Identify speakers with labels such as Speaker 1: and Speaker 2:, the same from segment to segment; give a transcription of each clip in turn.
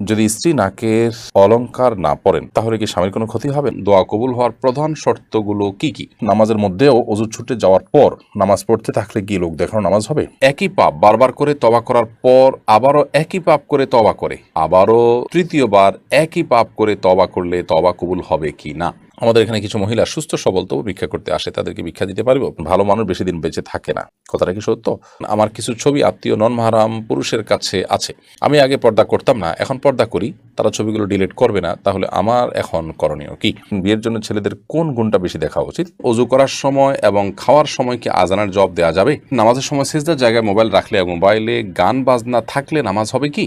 Speaker 1: যদি স্ত্রী নাকের অলঙ্কার না পড়েন তাহলে কি স্বামীর কোনো ক্ষতি হবে? দোয়া কবুল হওয়ার প্রধান শর্তগুলো কি কি? নামাজের মধ্যেও অজু ছুটে যাওয়ার পর নামাজ পড়তে থাকলে কি লোক দেখানো নামাজ হবে। একই পাপ বারবার করে তবা করার পর আবারও একই পাপ করে তবা করে। আবারও তৃতীয়বার একই পাপ করে তবা করলে তবা কবুল হবে কি না? আমাদের এখানে কিছু মহিলা সুস্থ, সবল তবু ভিক্ষা করতে আসে, তাদেরকে ভিক্ষা দিতে পারব। ভালো মানুষ বেশি দিন বেঁচে থাকে না। কথাটা কি সত্য? আমার কিছু ছবি আত্মীয় নন মাহারাম পুরুষের কাছে আছে। আমি আগে পর্দা করতাম না, এখন পর্দা করি। তারা ছবিগুলো ডিলিট করবে না, তাহলে আমার এখন করণীয় কি? বিয়ের জন্য ছেলেদের কোন গুণটা বেশি দেখা উচিত? অজু করার সময় এবং খাওয়ার সময় কি আজানার জব দেওয়া যাবে? নামাজের সময় সেজদার জায়গায় মোবাইল রাখলে মোবাইলে গান, বাজনা থাকলে নামাজ হবে কি?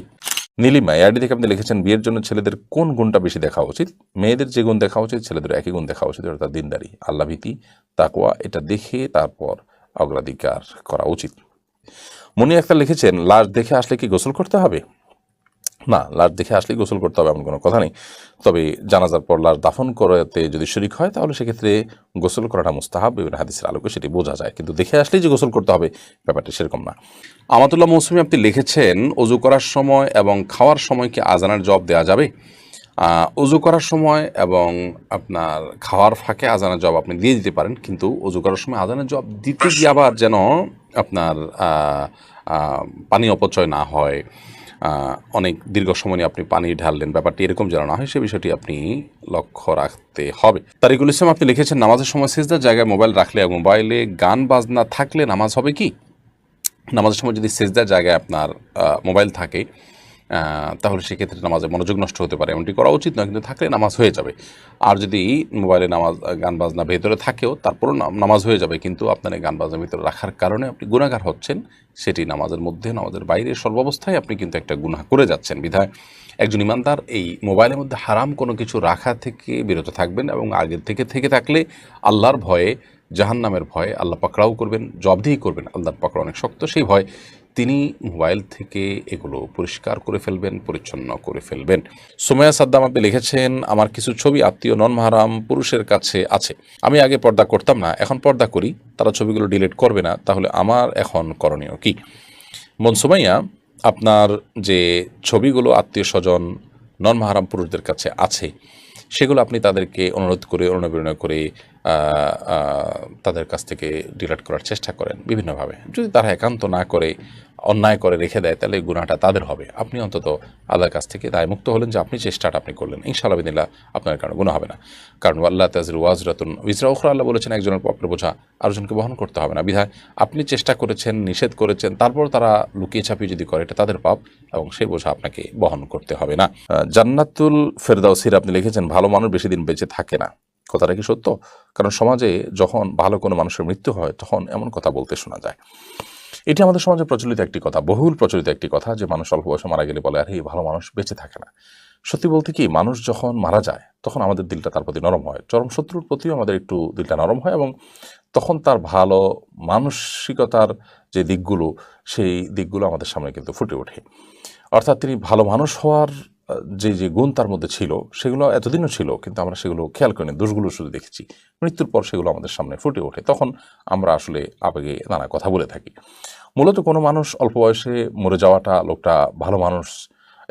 Speaker 1: নীলিমা এআইডি থেকে আপনি লিখেছেন, বিয়ের জন্য ছেলেদের কোন গুণটা বেশি দেখা উচিত? মেয়েদের যে গুণ দেখা উচিত, ছেলেদের একই গুণ দেখা উচিত, অর্থাৎ দিনদারি আল্লাভীতি তাকোয়া এটা দেখে তারপর অগ্রাধিকার করা উচিত। মনি আক্তার লিখেছেন, লাশ দেখে আসলে কি গোসল করতে হবে? না, লাশ দেখে আসলেই গোসল করতে হবে এমন কোনো কথা নেই। তবে জানাজার পর লাশ দাফন করাতে যদি শরিক হয়, তাহলে সেক্ষেত্রে গোসল করাটা মুস্তাহাব। বিভিন্ন হাদিসের আলোকে সেটি বোঝা যায়। কিন্তু দেখে আসলেই যে গোসল করতে হবে, ব্যাপারটি সেরকম না। আমাতুল্লাহ মৌসুমি আপনি লিখেছেন অজু করার সময় এবং খাওয়ার সময় কি আজানের জব দেওয়া যাবে? অজু করার সময় এবং আপনার খাওয়ার ফাঁকে আজানের জব আপনি দিয়ে দিতে পারেন, কিন্তু অজু করার সময় আজানের জব দিতে গিয়ে আবার যেন আপনার পানি অপচয় না হয়। অনেক দীর্ঘ সময় আপনি পানি ঢাললেন। ব্যাপারটি এরকম যেন না হয়, সে বিষয়টি আপনি লক্ষ্য রাখতে হবে। তারিকুল ইসলাম, আপনি লিখেছেন, নামাজের সময় সেজদার জায়গায় মোবাইল রাখলে মোবাইলে গান বাজনা থাকলে নামাজ হবে কি? নামাজের সময় যদি সেজদার জায়গায় আপনার মোবাইল থাকে তাহলে সেক্ষেত্রে নামাজে মনোযোগ নষ্ট হতে পারে। এমনটি করা উচিত নয়, কিন্তু থাকলে নামাজ হয়ে যাবে। আর যদি মোবাইলে নামাজ, গান বাজনা ভেতরে থাকেও, তারপরও নামাজ হয়ে যাবে। কিন্তু আপনার গান বাজনা ভেতরে রাখার কারণে আপনি গুণাগার হচ্ছেন, সেটি নামাজের মধ্যে, নামাজের বাইরে সর্বাবস্থায় আপনি কিন্তু একটা গুনাহ করে যাচ্ছেন। বিধায় একজন ইমানদার এই মোবাইলের মধ্যে হারাম কোনো কিছু রাখা থেকে বিরত থাকবেন এবং আগের থেকে থেকে থাকলে আল্লাহর ভয়ে, জাহান্নামের ভয়ে আল্লাহ পাকড়াও করবেন জবদিহি করবেন। আল্লাহর পাকড়া অনেক শক্ত, সেই ভয় তিনি মোবাইল থেকে এগুলো পরিষ্কার করে ফেলবেন, পরিচ্ছন্ন করে ফেলবেন। সোমায়া সাদ্দাম আপনি লিখেছেন, আমার কিছু ছবি আত্মীয় নন মাহারাম পুরুষের কাছে আছে। আমি আগে পর্দা করতাম না, এখন পর্দা করি। তারা ছবিগুলো ডিলিট করবে না, তাহলে আমার এখন করণীয় কি? মন সোমাইয়া, আপনার যে ছবিগুলো আত্মীয় স্বজন নন মাহারাম পুরুষদের কাছে আছে সেগুলো আপনি তাদেরকে অনুরোধ করে, অনুপ্রেরণা করে তাদের কাছ থেকে ডিলেট করার চেষ্টা করেন বিভিন্নভাবে। যদি তারা একান্ত না করে অন্যায় করে রেখে দেয়, তাহলে এই গুণাটা তাদের হবে। আপনি অন্তত আল্লাহর কাছ থেকে দায়মুক্ত হলেন যে আপনি চেষ্টাটা আপনি করলেন। ইনশাআল্লাহ বিদিল্লা আপনার কারণে গুণ হবে না। কারণ আল্লাহ তাজর ওয়াজরাতুন ইসরা উখরা, আল্লাহ বলেছেন একজনের পক্ষে বোঝা আরেকজনকে বহন করতে হবে না। বিধায় আপনি চেষ্টা করেছেন, নিষেধ করেছেন তারপর তারা লুকিয়ে ছাপিয়ে যদি করে, এটা তাদের পাপ এবং সেই বোঝা আপনাকে বহন করতে হবে না। জান্নাতুল ফেরদাউসির আপনি লিখেছেন, ভালো মানুষ বেশি দিন বেঁচে থাকে না। কথাটা কি সত্য? কারণ সমাজে যখন ভালো কোনো মানুষের মৃত্যু হয়, তখন এমন কথা বলতে শোনা যায়। এটি আমাদের সমাজে প্রচলিত একটি কথা, বহুল প্রচলিত একটি কথা যে মানুষ অল্প বয়সে মারা গেলে বলে, আর এই ভালো মানুষ বেঁচে থাকে না। সত্যি বলতে কি, মানুষ যখন মারা যায়, তখন আমাদের দিলটা তার প্রতি নরম হয়। চরম শত্রুর প্রতিও আমাদের একটু দিলটা নরম হয় এবং তখন তার ভালো মানসিকতার যে দিকগুলো, সেই দিকগুলো আমাদের সামনে কিন্তু ফুটে ওঠে। অর্থাৎ তিনি ভালো মানুষ হওয়ার যে যে গুণ তার মধ্যে ছিল, সেগুলো এতদিনও ছিল, কিন্তু আমরা সেগুলো খেয়াল করিনি, দোষগুলো শুধু দেখেছি। মৃত্যুর পর সেগুলো আমাদের সামনে ফুটে ওঠে। তখন আমরা আসলে আবেগে নানা কথা বলে থাকি। মূলত কোনো মানুষ অল্প বয়সে মরে যাওয়াটা লোকটা ভালো মানুষ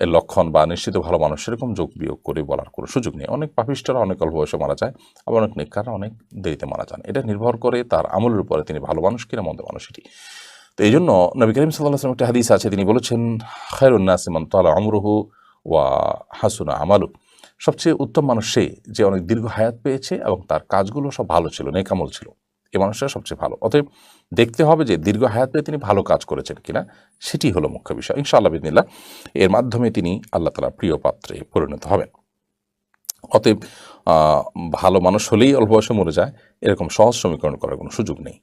Speaker 1: এর লক্ষণ বা নিশ্চিত ভালো মানুষ সেরকম যোগ বিয়োগ করে বলার কোনো সুযোগ নেই। অনেক পাপিষ্টরা অনেক অল্প বয়সে মারা যায়, আবার অনেক নেককাররা অনেক দেরিতে মারা যান। এটা নির্ভর করে তার আমলের উপরে তিনি ভালো মানুষ কিনা, মন্দ মানুষ এটি। তো এই জন্য নবী করিম সাল্লাহ আসলাম একটা হাদিস আছে, তিনি বলেছেন খায়রুন্নাসিমান তালা আমরুহু ওয়া হাসুনা আমালু। সবচেয়ে উত্তম মানুষ সে যে অনেক দীর্ঘ হায়াত পেয়েছে এবং তার কাজগুলো সব ভালো ছিল, নেকামল ছিল। এ মানুষটা সবচেয়ে ভালো। অতএব দেখতে হবে যে দীর্ঘ হায়াত পেয়ে তিনি ভালো কাজ করেছেন কিনা, সেটি হলো মুখ্য বিষয়। ইনশাআল্লাহ বিদিনিল্লাহ, এর মাধ্যমে তিনি আল্লাহ তালা প্রিয় পাত্রে পরিণত হবেন। অতএব ভালো মানুষ হলেই অল্প বয়সে মরে যায়, এরকম সহজ সমীকরণ করার কোনো সুযোগ নেই।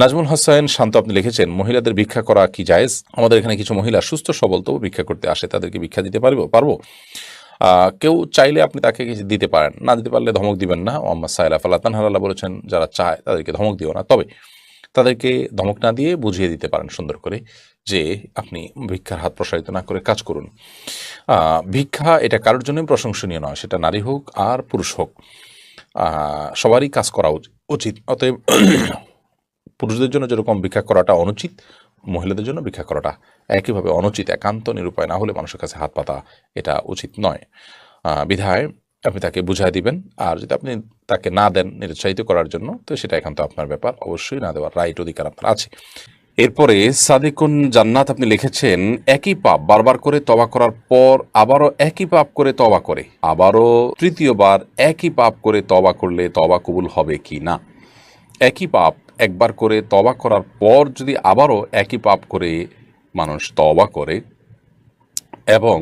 Speaker 1: নাজমুল হাসান শান্ত আপনি লিখেছেন, মহিলাদের ভিক্ষা করা কি জায়েজ? আমাদের এখানে কিছু মহিলা সুস্থ, সবল তবু ভিক্ষা করতে আসে, তাদেরকে ভিক্ষা দিতে পারব পারব? কেউ চাইলে আপনি তাকে কিছু দিতে পারেন, না দিতে পারলে ধমক দিবেন না। মোহাম্মদ সাইলা ফাল্লাতান হাল্লাহ বলেছেন, যারা চায় তাদেরকে ধমক দিও না। তবে তাদেরকে ধমক না দিয়ে বুঝিয়ে দিতে পারেন সুন্দর করে যে আপনি ভিক্ষার হাত প্রসারিত না করে কাজ করুন। ভিক্ষা এটা কারোর জন্যই প্রশংসনীয় নয়, সেটা নারী হোক আর পুরুষ হোক। সবারই কাজ করা উচ- উচিত। অতএব পুরুষদের জন্য যেরকম ভিক্ষা করাটা অনুচিত, মহিলাদের জন্য ভিক্ষা করাটা একইভাবে অনুচিত, একান্ত নিরুপায় না হলে মানুষের কাছে হাত পাতা এটা উচিত নয়। বিধায় আপনি তাকে বুঝাই দিবেন। আর যদি আপনি তাকে না দেন নিরুৎসাহিত করার জন্য, তো সেটা একান্ত আপনার ব্যাপার। অবশ্যই না দেওয়ার রাইট অধিকার আপনার আছে। এরপরে সাদিকুন জান্নাত আপনি লিখেছেন, একই পাপ বারবার করে তবা করার পর আবারও একই পাপ করে তবা করে। আবারও তৃতীয়বার একই পাপ করে তবা করলে তবা কবুল হবে কি না? একই পাপ একবার করে তবা করার পর যদি আবারও একই পাপ করে মানুষ তবা করে এবং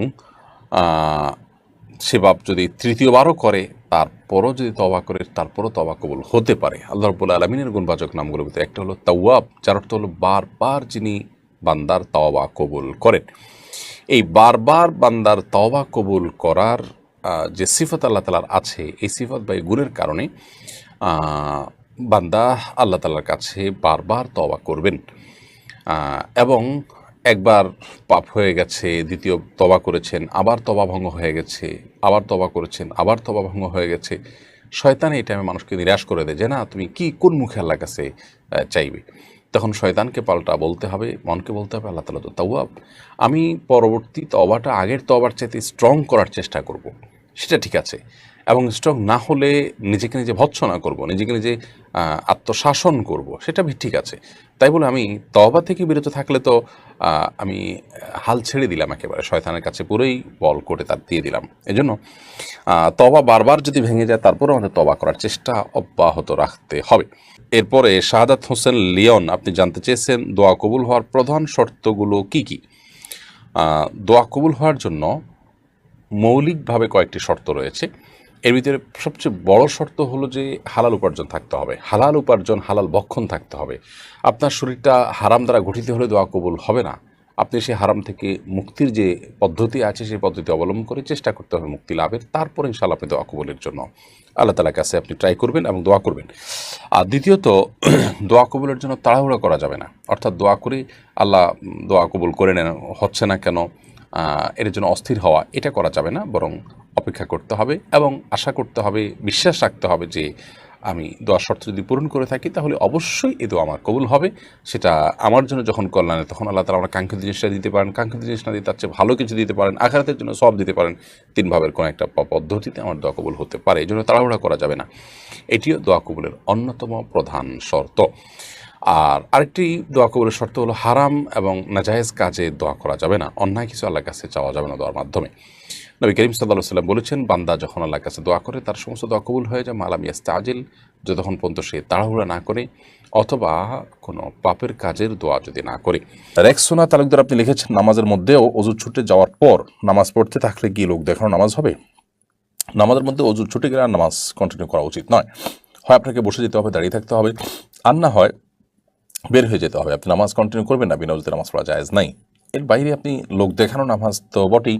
Speaker 1: সে পাপ যদি তৃতীয়বারও করে, তারপরও যদি তবা করে, তারপরও তবা কবুল হতে পারে। আল্লাহ রব্বুল আলমিনের গুণবাচক নামগুলোর ভিতরে একটা হলো তাওয়াব, যার অর্থ হলো বারবার যিনি বান্দার তওবা কবুল করেন। এই বারবার বান্দার তওবা কবুল করার যে সিফত আল্লাহ তালার আছে, এই সিফত বা এই গুণের কারণে বান্দা আল্লাহ তালার কাছে বারবার তওবা করবেন। এবং একবার পাপ হয়ে গেছে, দ্বিতীয় তবা করেছেন, আবার তবা ভঙ্গ হয়ে গেছে, আবার তবা করেছেন, আবার তবা ভঙ্গ হয়ে গেছে। শয়তান এই টাইমে মানুষকে নিরাশ করে দেয় যে, না, তুমি কি, কোন মুখে আল্লাহর কাছে চাইবে? তখন শয়তানকে পাল্টা বলতে হবে, মনকে বলতে হবে, আল্লাহ তালা তো তাওয়াব। আমি পরবর্তী তবাটা আগের তবার চাইতে স্ট্রং করার চেষ্টা করব। সেটা ঠিক আছে। এবং স্ট্রং না হলে নিজেকে নিজে ভৎসনা করব, নিজেকে নিজে আত্মশাসন করব, সেটা ঠিক আছে। তাই বলে আমি তবা থেকে বিরত থাকলে তো আমি হাল ছেড়ে দিলাম একেবারে, শয়তানের কাছে পুরোই বল করে তার দিয়ে দিলাম। এজন্য তবা বারবার যদি ভেঙে যায়, তারপরেও আমাদের তবা করার চেষ্টা অব্যাহত রাখতে হবে। এরপরে শাহাদাত হোসেন লিওন, আপনি জানতে চেয়েছেন দোয়া কবুল হওয়ার প্রধান শর্তগুলো কি কি? দোয়া কবুল হওয়ার জন্য মৌলিকভাবে কয়েকটি শর্ত রয়েছে। এর ভিতরে সবচেয়ে বড় শর্ত হলো যে হালাল উপার্জন থাকতে হবে। হালাল উপার্জন, হালাল বক্ষণ থাকতে হবে। আপনার শরীরটা হারাম দ্বারা গঠিত হলে দোয়া কবুল হবে না। আপনি সেই হারাম থেকে মুক্তির যে পদ্ধতি আছে সেই পদ্ধতি অবলম্বন করে চেষ্টা করতে হবে মুক্তি লাভের। তারপর ইনশাল্লাহ আপনি দোয়া কবুলের জন্য আল্লাহ তালার কাছে আপনি ট্রাই করবেন এবং দোয়া করবেন। আর দ্বিতীয়ত, দোয়া কবুলের জন্য তাড়াহুড়া করা যাবে না। অর্থাৎ দোয়া করে আল্লাহ দোয়া কবুল করে নেন। হচ্ছে না কেন? এর জন্য অস্থির হওয়া, এটা করা যাবে না, বরং অপেক্ষা করতে হবে এবং আশা করতে হবে, বিশ্বাস রাখতে হবে যে আমি দোয়া শর্ত যদি পূরণ করে থাকি, তাহলে অবশ্যই এ দোয়া আমার কবুল হবে। সেটা আমার জন্য যখন কল্যাণে, তখন আল্লাহ তালা আমার কাঙ্ক্ষিত জিনিসটা দিতে পারেন, কাঙ্ক্ষিত জিনিস না দিতে তার চেয়ে ভালো কিছু দিতে পারেন আঘাতের জন্য সব দিতে পারেন, তিন ভাবের কোনো একটা পদ্ধতিতে আমার দোয়া কবুল হতে পারে। এই জন্য তাড়াহুড়া করা যাবে না। এটিও দোয়া কবুলের অন্যতম প্রধান শর্ত। আর আরেকটি দোয়া কবুলের শর্ত হলো হারাম এবং নাজায়েজ কাজে দোয়া করা যাবে না। অন্যায় কিছু আল্লাহর কাছে চাওয়া যাবে না দোয়ার মাধ্যমে। নবী করিম সাল্লাহ সাল্লাম বলেছেন, বান্দা যখন আল্লাহর কাছে দোয়া করে, তার সমস্ত দোয়া কবুল হয়ে যায়। মালাম ইয়াস্তাজিল, যতক্ষণ পর্যন্ত সে তাড়াহুড়া না করে অথবা কোনো পাপের কাজের দোয়া যদি না করে। রেক্সোনা তালুকদার আপনি লিখেছেন, নামাজের মধ্যেও অজু ছুটে যাওয়ার পর নামাজ পড়তে থাকলে কি লোক দেখানো নামাজ হবে? নামাজের মধ্যে অজু ছুটে গেলে আর নামাজ কন্টিনিউ করা উচিত নয়। হয় আপনাকে বসে যেতে হবে, দাঁড়িয়ে থাকতে হবে। আর না হয় বের হয়ে যেতে হবে। আপনি নামাজ কন্টিনিউ করবেন না, বিনা নামাজ পড়া জায়েজ নাই। এর বাইরে আপনি লোক দেখানো নামাজ তো বটেই,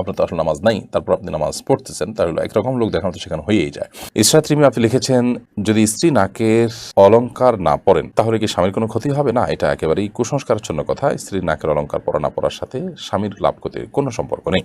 Speaker 1: আপনার তো আসলে নামাজ নাই, তারপর আপনি নামাজ পড়তেছেন, তাহলে একরকম লোক দেখানো তো সেখানে হয়েই যায়। ইসরাত রিমি আপনি লিখেছেন, যদি স্ত্রী নাকের অলংকার না পরেন, তাহলে কি স্বামীর কোনো ক্ষতি হবে? না, এটা একেবারেই কুসংস্কারের জন্য কথা। স্ত্রীর নাকের অলংকার পরা না পরার সাথে স্বামীর লাভ ক্ষতির কোনো সম্পর্ক নেই।